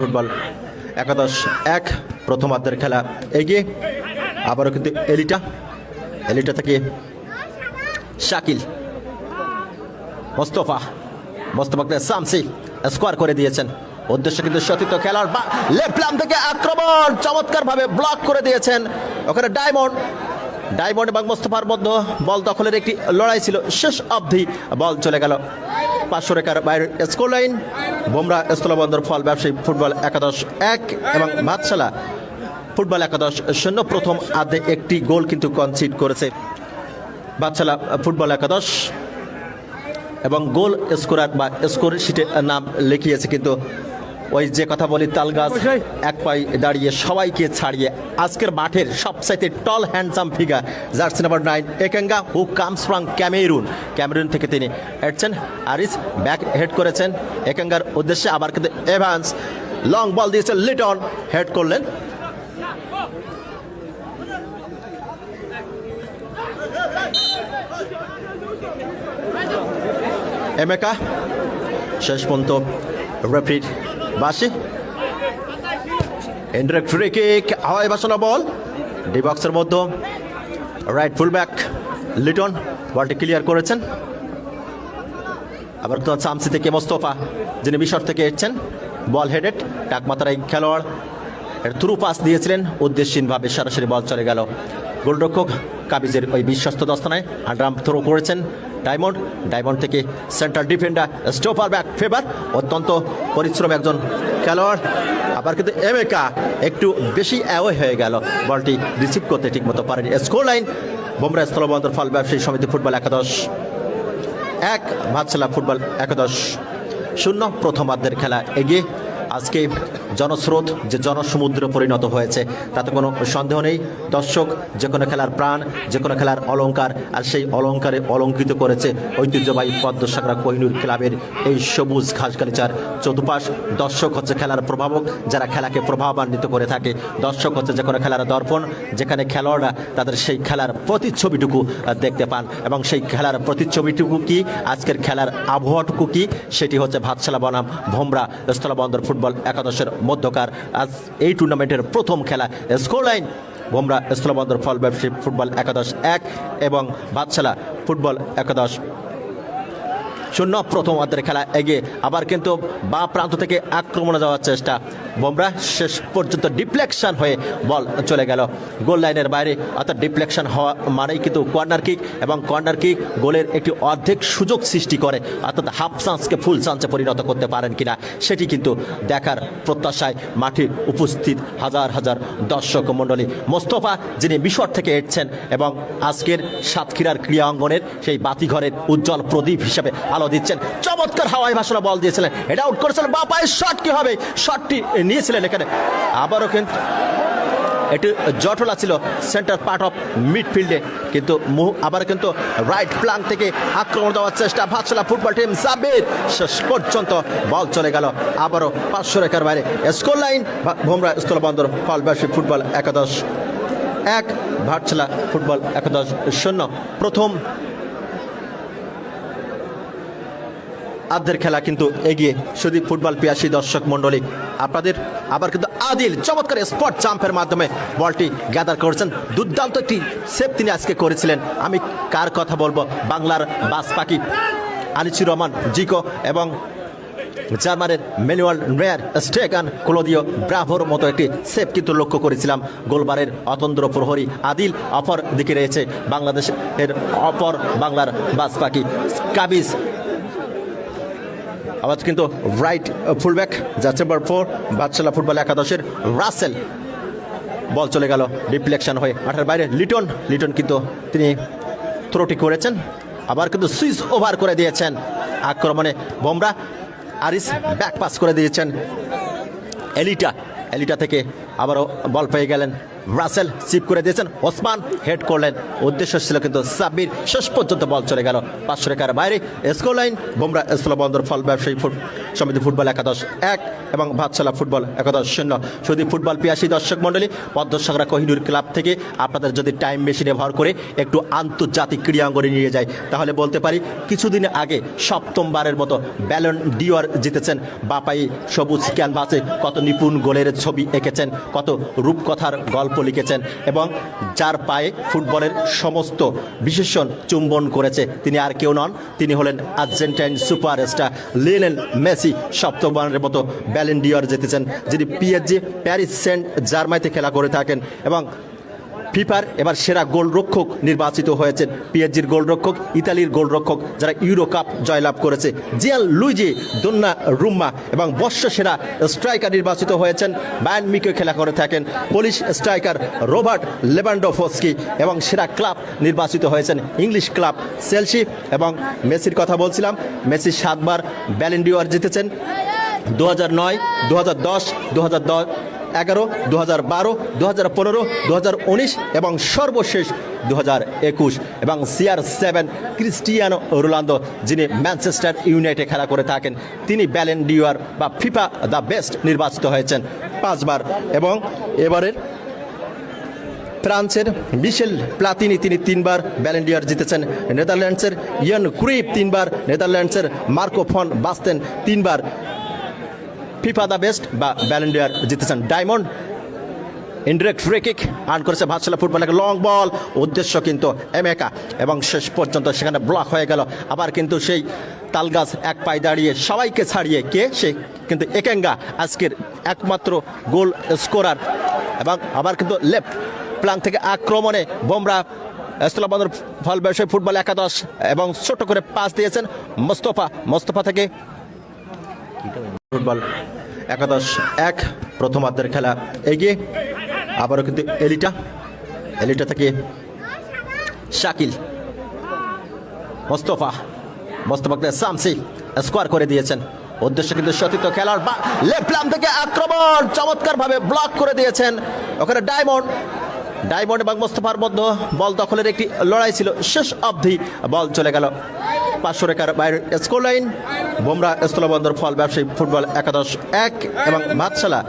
Football একাদশ এক প্রথমার্ধের খেলা। এগিয়ে, আবারও কিন্তু এলিটা। এলিটা থেকে শাকিল। মোস্তফা। মোস্তফাকে সামসি স্কোয়ার করে দিয়েছেন। উদ্দেশ্য কিন্তু সতীর্থ খেলার লেফট থেকে আক্রমণ। চমৎকার ভাবে ব্লক করে দিয়েছেন। ওখানে ডায়মন্ড ডায়মন্ড এবং মোস্তফার মধ্যে বল দখলের একটি লড়াই ছিল। শেষ অবধি বল চলে গেল। পাঁচশো রেখার বাইরের স্কোর লাইন। বোমরা স্থলবন্দর ফল ব্যবসায়ী ফুটবল একাদশ এক এবং ভাতশালা ফুটবল একাদশ শূন্য প্রথম আধে একটি গোল কিন্তু কনসিড করেছে। বাদশালা ফুটবল একাদশ এবং গোল স্কোরার বা স্কোর শিটে নাম লিখিয়েছে কিন্তু ওই যে কথা বলি তালগাছ এক পাই দাঁড়িয়ে সবাইকে ছাড়িয়ে আজকের মাঠের সবচাইতে tall handsome figure jersey number nine Ekanga who comes from Cameroon Cameroon থেকে তিনি এসছেন আরিস ব্যাক হেড করেছেন একাঙ্গার উদ্দেশ্যে আবার কিন্তু এভান্স লং বল দিয়েছেন লিটন হেড করলেন। এমেকা শেষ পর্যন্ত রেফরির বাসে। ইন্ডাইরেক্ট ফ্রি কিক হাওয়াই বাসানো বল ডি বক্সের মধ্যে রাইট ফুল ব্যাক লিটন বলটি ক্লিয়ার করেছেন। আবার তো সামসি থেকে মোস্তফা, যিনি মিশর থেকে এসছেন। বল হেডেড টাকমাতার এই খেলোয়াড়। এর থ্রু পাস দিয়েছিলেন, উদ্দেশ্যহীনভাবে সরাসরি বল চলে গেল। গোলরক্ষক কাবিজের ওই বিশ্বস্ত দস্তানায় আড্রাম থ্রো করেছেন। ডায়মন্ড। ডায়মন্ড থেকে সেন্ট্রাল ডিফেন্ডার স্টোপার ব্যাক ফেভার, অত্যন্ত পরিশ্রম একজন খেলোয়াড়। আবার কিন্তু এমেকা একটু বেশি অ্যাওয়ে হয়ে গেল। বলটি রিসিভ করতে ঠিকমতো পারেনি। স্কোর লাইন বোমরা স্থলবন্দর ফল ব্যবসায়ী সমিতি ফুটবল একাদশ। এক, ভাতশালা ফুটবল একাদশ। শূন্য প্রথমার্ধের খেলা এগিয়ে আজকে জনস্রোত যে জনসমুদ্রে পরিণত হয়েছে, তাতে কোনো সন্দেহ নেই। দর্শক, যে কোনো খেলার প্রাণ, যে কোনো খেলার অলঙ্কার, আর সেই অলংকারে অলঙ্কৃত করেছে ঐতিহ্যবাহী পদ্মসাগরা কোহিনুর ক্লাবের এই সবুজ ঘাসগালিচার চতুপাশ। দর্শক হচ্ছে খেলার প্রভাবক, যারা খেলাকে প্রভাবান্বিত করে থাকে। দর্শক হচ্ছে যে কোনো খেলার দর্পণ, যেখানে খেলোয়াড়রা তাদের সেই খেলার প্রতিচ্ছবিটুকু দেখতে পান। এবং সেই খেলার প্রতিচ্ছবিটুকু কি? আজকের খেলার আবহাওয়াটুকু কি? সেটি হচ্ছে ভাতশালা বনাম ভোমরা স্থলবন্দর ফুটবল একাদশের মধ্যকার। আজ এই টুর্নামেন্টের প্রথম খেলা স্কোর লাইন ভোমরা ইসলামাবাদ ফল ব্যবসায়ী ফুটবল একাদশ এক এবং বাদশালা ফুটবল একাদশ শূন্য, প্রথম অর্ধের খেলা এগিয়ে আবার কিন্তু বা প্রান্ত থেকে আক্রমণে যাওয়ার চেষ্টা। বোমরা শেষ পর্যন্ত ডিফ্লেকশন হয়ে বল চলে গেল। গোল লাইনের বাইরে, অর্থাৎ ডিফ্লেকশন হওয়া মানেই কিন্তু কর্নার কিক এবং কর্নার কিক গোলের একটি অর্ধেক সুযোগ সৃষ্টি করে, অর্থাৎ হাফ চান্সকে ফুল চান্সে পরিণত করতে পারেন কিনা সেটি কিন্তু দেখার প্রত্যাশায় মাঠে উপস্থিত হাজার হাজার দর্শক মণ্ডলী। মোস্তফা, যিনি মিশর থেকে এসছেন এবং আজকের সাতক্ষীরার ক্রীড়া অঙ্গনের সেই বাতিঘরের উজ্জ্বল প্রদীপ হিসেবে আলো দিচ্ছেন। চমৎকার হাওয়াই ভাষণা বল দিয়েছিলেন। এটা আউট করেছিলেন বা পায়ের শট কি হবে? শটটি নিয়েছিলেন এখানে। আবারও কিন্তু একটু জটলা ছিল সেন্টার পার্ট অফ মিডফিল্ডে কিন্তু আবার কিন্তু রাইট প্লাং থেকে আক্রমণ দেওয়ার চেষ্টা ভাতশালা ফুটবল টিম সাবির শেষ পর্যন্ত বল চলে গেল। আবারও পাঁচশো রেখার বাইরে। স্কোর লাইন ভোমরা স্থলবন্দর ফলবাসী ফুটবল একাদশ। এক, ভাটছালা ফুটবল একাদশ শূন্য। প্রথম আর্ধের খেলা কিন্তু এগিয়ে শুধু ফুটবল পিয়াসী দর্শক মণ্ডলী। আপনাদের আবার কিন্তু আদিল চমৎকার স্পট জাম্পের মাধ্যমে বলটি গ্যাদার করেছেন। দুর্দান্ত একটি সেভ তিনি আজকে করেছিলেন। আমি কার কথা বলব? বাংলার বাস পাখি আনিসুর রহমান, জিকো এবং জার্মানের ম্যানুয়াল রেয়ার স্টেগান ক্লোদিও ব্রাভোর মতো একটি সেভ কিন্তু লক্ষ্য করেছিলাম। গোলবারের অতন্দ্র প্রহরী আদিল অপর দিকে রয়েছে বাংলাদেশের অপর বাংলার বাস পাখি কাবিজ আবার কিন্তু রাইট ফুলব্যাক যাচ্ছে নাম্বার ফোর বাদশালা ফুটবল একাদশের রাসেল বল চলে গেল ডিফ্লেকশন হয়ে মাঠের বাইরে লিটন লিটন কিন্তু তিনি ত্রুটি করেছেন, আবার কিন্তু সুইচ ওভার করে দিয়েছেন। আক্রমণে বোমরা, আরিস ব্যাক পাস করে দিয়েছেন। এলিটা এলিটা থেকে আবারও বল পেয়ে গেলেন রাসেল সিপ করে দিয়েছেন। ওসমান হেড করলেন। উদ্দেশ্য ছিল কিন্তু সাব্বির। শেষ পর্যন্ত বল চলে গেল পাঁচশো রেখার বাইরে। স্কোর লাইন, বোমরা স্থলবন্দর ফল ব্যবসায়ী ফুট সমিতি ফুটবল একাদশ এক এবং ভাতশালা ফুটবল একাদশ শূন্য। শুধু ফুটবল পিয়াসী দর্শক মণ্ডলী, পদ্মসাগরা কোহিনুর ক্লাব থেকে আপনাদের যদি টাইম মেশিনে ভর করে একটু আন্তর্জাতিক ক্রীড়াঙ্গনে নিয়ে যায়, তাহলে বলতে পারি কিছুদিন আগে সপ্তমবারের মতো ব্যালন ডিওর জিতেছেন বাপাই সবুজ ক্যানভাসে। কত নিপুণ গোলের ছবি এঁকেছেন, কত রূপকথার গল্প লিখেছেন এবং যার পায়ে ফুটবলের সমস্ত বিশেষণ চুম্বন করেছে। তিনি আর কেউ নন। তিনি হলেন আর্জেন্টাইন সুপারস্টার লিনেল মেসি। সপ্তমবারের মতো ব্যালেন ডিওর জিতেছেন, যিনি পিএসজি প্যারিস সেন্ট জার্মাইতে খেলা করে থাকেন এবং ফিফার এবার সেরা গোলরক্ষক নির্বাচিত হয়েছেন। পিএসজির গোলরক্ষক, ইতালির গোলরক্ষক যারা ইউরো কাপ জয়লাভ করেছে। জিয়াল লুইজি, দন্না রুম্মা এবং বর্ষ সেরা স্ট্রাইকার নির্বাচিত হয়েছেন। বায়ান মিকে খেলা করে থাকেন পুলিশ স্ট্রাইকার রবার্ট লেবান্ডোফস্কি এবং সেরা ক্লাব নির্বাচিত হয়েছেন ইংলিশ ক্লাব সেলসি এবং মেসির কথা বলছিলাম, মেসি সাতবার ব্যালেন্ডিওয়ার জিতেছেন। দু হাজার নয়, দু হাজার দশ, দু হাজার দশ এগারো দু হাজার বারো দু হাজার পনেরো দু হাজার উনিশ এবং সর্বশেষ দু হাজার একুশ এবং সিআর সেভেন ক্রিস্টিয়ানো রোনালদো, যিনি ম্যানচেস্টার ইউনাইটে খেলা করে থাকেন, তিনি ব্যালেন ডিওয়ার বা ফিফা দ্য বেস্ট নির্বাচিত হয়েছেন পাঁচবার এবং এবারের ফ্রান্সের মিশেল প্লাতিনি তিনি তিনবার ব্যালেন্ডিয়ার জিতেছেন, নেদারল্যান্ডসের ইয়ন ক্রুইপ তিনবার, নেদারল্যান্ডসের মার্কো ফন বাস্তেন তিনবার। ফিফা দ্য বেস্ট বা ব্যালেন্ডিয়ার জিতেছেন diamond. Indirect free kick earn করেছে ভাতশালা ফুটবল একটা লং বল উদ্দেশ্য কিন্তু এমেকা। এবং শেষ পর্যন্ত সেখানে ব্লক হয়ে গেল। আবার কিন্তু সেই তালগাছ এক পায়ে দাঁড়িয়ে সবাইকে ছাড়িয়ে কে? সে কিন্তু একেঙ্গা, আজকের একমাত্র গোল স্কোরার এবং আবার কিন্তু লেফট প্লান থেকে আক্রমণে বোমরা স্থলবন্দর ফল ব্যবসায়ী ফুটবল একাদশ। এবং ছোট করে পাস দিয়েছেন মোস্তফা। মোস্তফা থেকে ফুটবল একাদশ এক প্রথমার্ধের খেলা এগিয়ে। আবারও কিন্তু এলিটা এলিটা থেকে শাকিল, মোস্তফা মোস্তফাকে সামসি স্কোয়ার করে দিয়েছেন। উদ্দেশ্য কিন্তু সতীর্থ খেলার বা লেফট লাম থেকে আক্রমণ, চমৎকারভাবে ব্লক করে দিয়েছেন। ওখানে ডায়মন্ড ডায়মন্ড এবং মোস্তফার মধ্যে বল দখলের একটি লড়াই ছিল। শেষ অবধি বল চলে গেল। পাঁচশো রেখার বাইরে স্কোর লাইন বোমরা স্থলবন্দর ফল ব্যবসায়ী ফুটবল একাদশ এক এবং ভাতশালা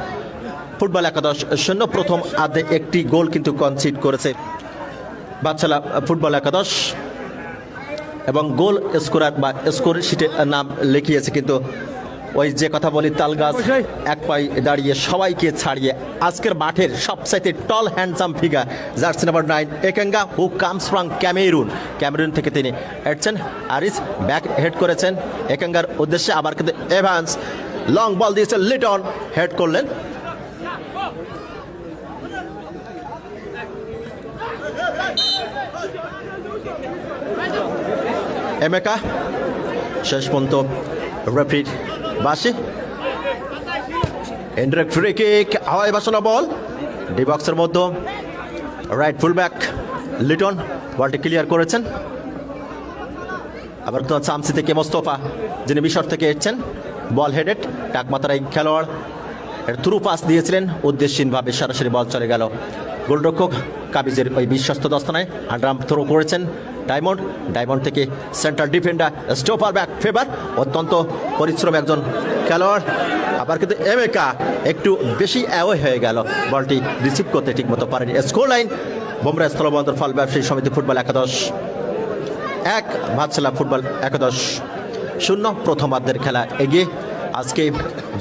ফুটবল একাদশ শূন্য প্রথম আধে একটি গোল কিন্তু কনসিড করেছে। বাচ্চালা ফুটবল একাদশ এবং গোল স্কোরার বা স্কোর শিটে নাম লিখিয়েছে কিন্তু ওই যে কথা বলি তালগাছ এক পায়ে দাঁড়িয়ে সবাইকে ছাড়িয়ে আজকের মাঠের সবচাইতে tall handsome figure jersey number nine Ekanga who comes from Cameroon Cameroon থেকে তিনি এসছেন আরিস ব্যাক হেড করেছেন একেঙ্গার উদ্দেশ্যে আবার কিন্তু এভান্স লং বল দিয়েছে লিটন হেড করলেন। এমেকা শেষ পর্যন্ত রেফরির বাসে। ইন্ডিরেক্ট ফ্রি কিক হাওয়াই বাসানো বল ডি বক্সের মধ্যে রাইট ফুল ব্যাক লিটন বলটি ক্লিয়ার করেছেন। আবার তো চামসি থেকে মোস্তফা, যিনি মিশর থেকে এসছেন। বল হেডেড টাকমাতার এই খেলোয়াড়। এর থ্রু পাস দিয়েছিলেন, উদ্দেশ্যহীনভাবে সরাসরি বল চলে গেল। গোলরক্ষক কাবিজের ওই বিশ্বস্ত দস্তানায় আন্ডারাম থ্রো করেছেন ডায়মন্ড। ডায়মন্ড থেকে সেন্ট্রাল ডিফেন্ডার স্টোপার ব্যাক ফেভার অত্যন্ত পরিশ্রম একজন খেলোয়াড়। আবার কিন্তু এমেকা একটু বেশি অ্যাওয়ে হয়ে গেল। বলটি রিসিভ করতে ঠিকমতো পারেনি। স্কোর লাইন বোমরা স্থলবন্দর ফল ব্যবসায়ী সমিতি ফুটবল একাদশ। এক ভাতশালা ফুটবল একাদশ। শূন্য প্রথমার্ধের খেলা এগিয়ে আজকে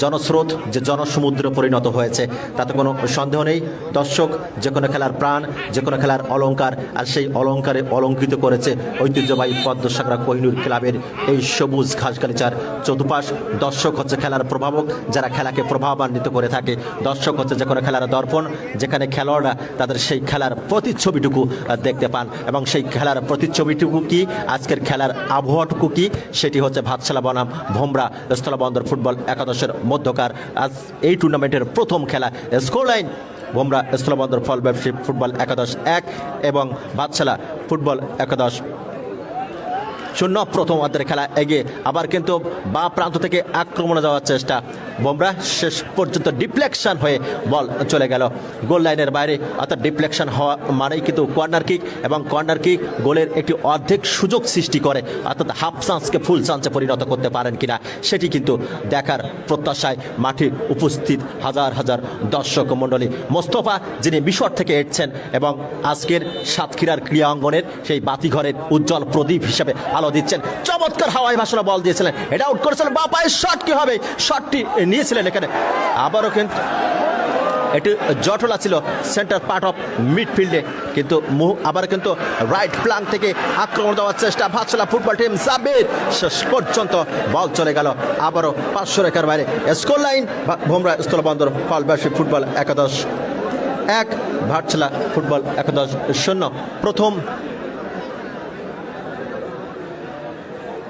জনস্রোত যে জনসমুদ্রে পরিণত হয়েছে, তাতে কোনো সন্দেহ নেই। দর্শক, যে কোনো খেলার প্রাণ, যে কোনো খেলার অলংকার, আর সেই অলংকারে অলঙ্কৃত করেছে ঐতিহ্যবাহী পদ্মসাগরা কোহিনুর ক্লাবের এই সবুজ ঘাসগালিচার চতুপাশ। দর্শক হচ্ছে খেলার প্রভাবক, যারা খেলাকে প্রভাবান্বিত করে থাকে। দর্শক হচ্ছে যে কোনো খেলার দর্পণ, যেখানে খেলোয়াড়রা তাদের সেই খেলার প্রতিচ্ছবিটুকু দেখতে পান। এবং সেই খেলার প্রতিচ্ছবিটুকু কি? আজকের খেলার আবহাওয়াটুকু কি? সেটি হচ্ছে ভাতশালা বনাম ভোমরা স্থলবন্দর ফুটবল একাদশের মধ্যকার। আজ এই টুর্নামেন্টের প্রথম খেলা স্কোরলাইন। বোমরা স্থলবন্দর ফল ব্যবসায়ী ফুটবল একাদশ এক এবং বাদশালা ফুটবল একাদশ শূন্য, প্রথম অর্ধের খেলা এগিয়ে। আবার কিন্তু বা প্রান্ত থেকে আক্রমণে যাওয়ার চেষ্টা। বোমরা শেষ পর্যন্ত ডিফ্লেকশন হয়ে বল চলে গেল। গোল লাইনের বাইরে, অর্থাৎ ডিফ্লেকশন হওয়া মানেই কিন্তু কর্নার কিক এবং কর্নার কিক গোলের একটি অর্ধেক সুযোগ সৃষ্টি করে। অর্থাৎ হাফ চান্সকে ফুল চান্সে পরিণত করতে পারেন কিনা, সেটি কিন্তু দেখার প্রত্যাশায় মাঠে উপস্থিত হাজার হাজার দর্শক মণ্ডলী। মোস্তফা, যিনি মিশর থেকে এসছেন এবং আজকের সাতক্ষীরার ক্রীড়া অঙ্গনের সেই বাতিঘরের উজ্জ্বল প্রদীপ হিসেবে আলো দিচ্ছেন। চমৎকার হাওয়াই ভাষণা বল দিয়েছিলেন। এটা আউট করেছিলেন বা পায়ের শট কি হবে? শটটি নিয়েছিলেন এখানে। আবারও কিন্তু এটি জটলা ছিল সেন্টার পার্ট অফ মিডফিল্ডে কিন্তু আবার কিন্তু রাইট প্লাং থেকে আক্রমণ দেওয়ার চেষ্টা। ভাতশালা ফুটবল টিম সাবির শেষ পর্যন্ত বল চলে গেল। আবারও পাঁচশো রেখার বাইরে। স্কোর লাইন ভোমরা স্থলবন্দর ফলবাসী ফুটবল একাদশ। এক ভাটছলা ফুটবল একাদশ শূন্য। প্রথম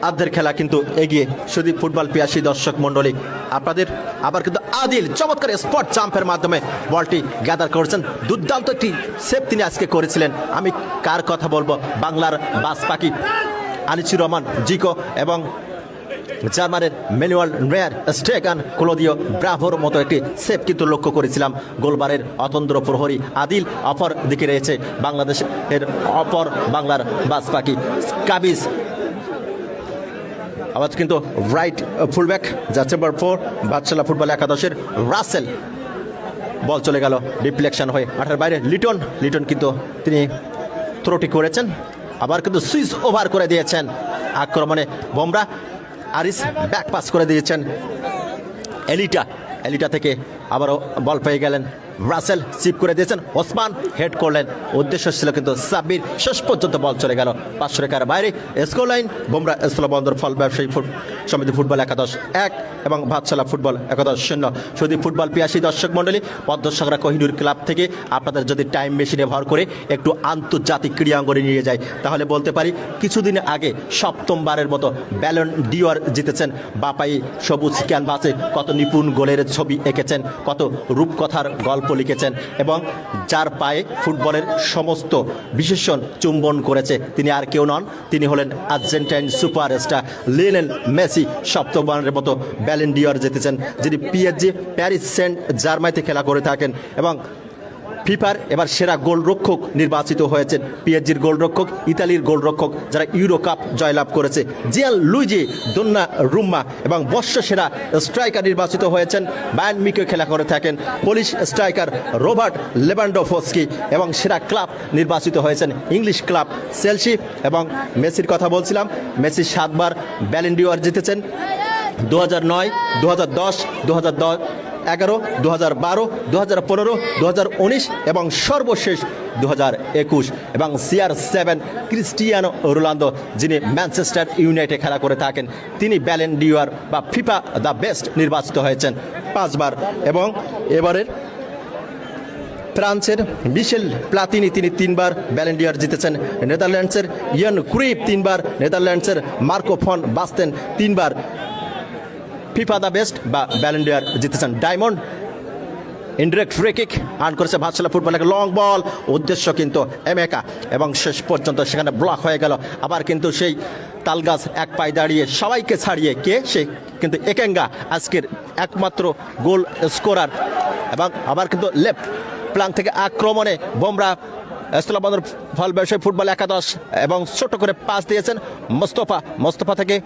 আর্ধের খেলা কিন্তু এগিয়ে শুধু ফুটবল পিয়াসী দর্শক মণ্ডলী। আপনাদের আবার কিন্তু আদিল চমৎকার স্পট জাম্পের মাধ্যমে বলটি গ্যাদার করেছেন। দুর্দান্ত একটি সেভ তিনি আজকে করেছিলেন। আমি কার কথা বলব? বাংলার বাস পাখি আনিসুর রহমান, জিকো এবং জার্মানের ম্যানুয়াল রেয়ার স্টেকান ক্লোদিও ব্রাভোর মতো একটি সেভ কিন্তু লক্ষ্য করেছিলাম। গোলবারের অতন্দ্র প্রহরী আদিল অপর দিকে রয়েছে বাংলাদেশের অপর বাংলার বাস পাখি কাবিজ আবার কিন্তু রাইট ফুলব্যাক যাচ্ছে নাম্বার ফোর বাদশালা ফুটবল একাদশের রাসেল। বল চলে গেল ডিফ্লেকশন হয়ে মাঠের বাইরে লিটন। লিটন কিন্তু তিনি ত্রুটি করেছেন, আবার কিন্তু সুইচ ওভার করে দিয়েছেন। আক্রমণে বোমরা আরিস ব্যাক পাস করে দিয়েছেন। এলিটা এলিটা থেকে আবারও বল পেয়ে গেলেন রাসেল সিপ করে দিয়েছেন। ওসমান হেড করলেন। উদ্দেশ্য ছিল কিন্তু সাব্বির শেষ পর্যন্ত বল চলে গেল। পাঁচশো রেখার বাইরে স্কোর লাইন, বোমরা স্থলবন্দর ফল ব্যবসায়ী ফুট সমিতি ফুটবল একাদশ এক এবং ভাতশালা ফুটবল একাদশ শূন্য। শুধু ফুটবল পিয়াসী দর্শক মণ্ডলী, পদ্মসাগরা কোহিনুর ক্লাব থেকে আপনাদের যদি টাইম মেশিনে ভর করে একটু আন্তর্জাতিক ক্রীড়াঙ্গনে নিয়ে যায়, তাহলে বলতে পারি কিছুদিন আগে সপ্তমবারের মতো ব্যালন ডিওর জিতেছেন বাপাই সবুজ ক্যানভাসে। কত নিপুণ গোলের ছবি এঁকেছেন, কত রূপকথার গল্প লিখেছেন এবং যার পায়ে ফুটবলের সমস্ত বিশেষণ চুম্বন করেছে। তিনি আর কেউ নন, তিনি হলেন আর্জেন্টাইন সুপারস্টার লিনেল মেসি। সপ্তমবারের মতো ব্যালেন ডিওর জিতেছেন, যিনি পিএসজি প্যারিস সেন্ট জার্মাইতে খেলা করে থাকেন এবং ফিফার এবার সেরা গোলরক্ষক নির্বাচিত হয়েছেন। পিএসজির গোলরক্ষক, ইতালির গোলরক্ষক যারা ইউরো কাপ জয়লাভ করেছে। জিয়াল লুইজি, দন্না রুম্মা এবং বর্ষ সেরা স্ট্রাইকার নির্বাচিত হয়েছেন। বায়ান মিকে খেলা করে থাকেন পুলিশ স্ট্রাইকার রোবার্ট লেবান্ডোফস্কি এবং সেরা ক্লাব নির্বাচিত হয়েছেন ইংলিশ ক্লাব সেলসি এবং মেসির কথা বলছিলাম, মেসি সাতবার ব্যালেন্ডিওয়ার জিতেছেন। দু হাজার নয়, দু হাজার দশ, দু হাজার দশ এগারো দু হাজার বারো দু হাজার পনেরো দু হাজার উনিশ এবং সর্বশেষ দু হাজার একুশ। এবং সিআর সেভেন ক্রিস্টিয়ানো রোনালদো, যিনি ম্যানচেস্টার ইউনাইটে খেলা করে থাকেন, তিনি ব্যালেন ডিওয়ার বা ফিফা দ্য বেস্ট নির্বাচিত হয়েছেন পাঁচবার। এবং এবারের ফ্রান্সের মিশেল প্লাতিনি, তিনি তিনবার ব্যালেন্ডিয়ার জিতেছেন। নেদারল্যান্ডসের ইয়ন ক্রুইপ তিনবার। নেদারল্যান্ডসের মার্কো ফন বাস্তেন তিনবার। ফিফা দ্য বেস্ট বা ব্যালেন্ডিয়ার জিতেছেন diamond indirect free kick earn করেছে ভাতশালা ফুটবল একটা লং বল উদ্দেশ্য কিন্তু এমেকা এবং শেষ পর্যন্ত সেখানে ব্লক হয়ে গেল। আবার কিন্তু সেই তালগাছ এক পায়ে দাঁড়িয়ে সবাইকে ছাড়িয়ে কে? সে কিন্তু একেঙ্গা আজকের একমাত্র গোল স্কোরার এবং আবার কিন্তু লেফট প্লাং থেকে আক্রমণে বোমরা স্থলবন্দর ফল ব্যবসায়ী ফুটবল একাদশ এবং ছোট করে পাস দিয়েছেন মোস্তফা। মোস্তফা থেকে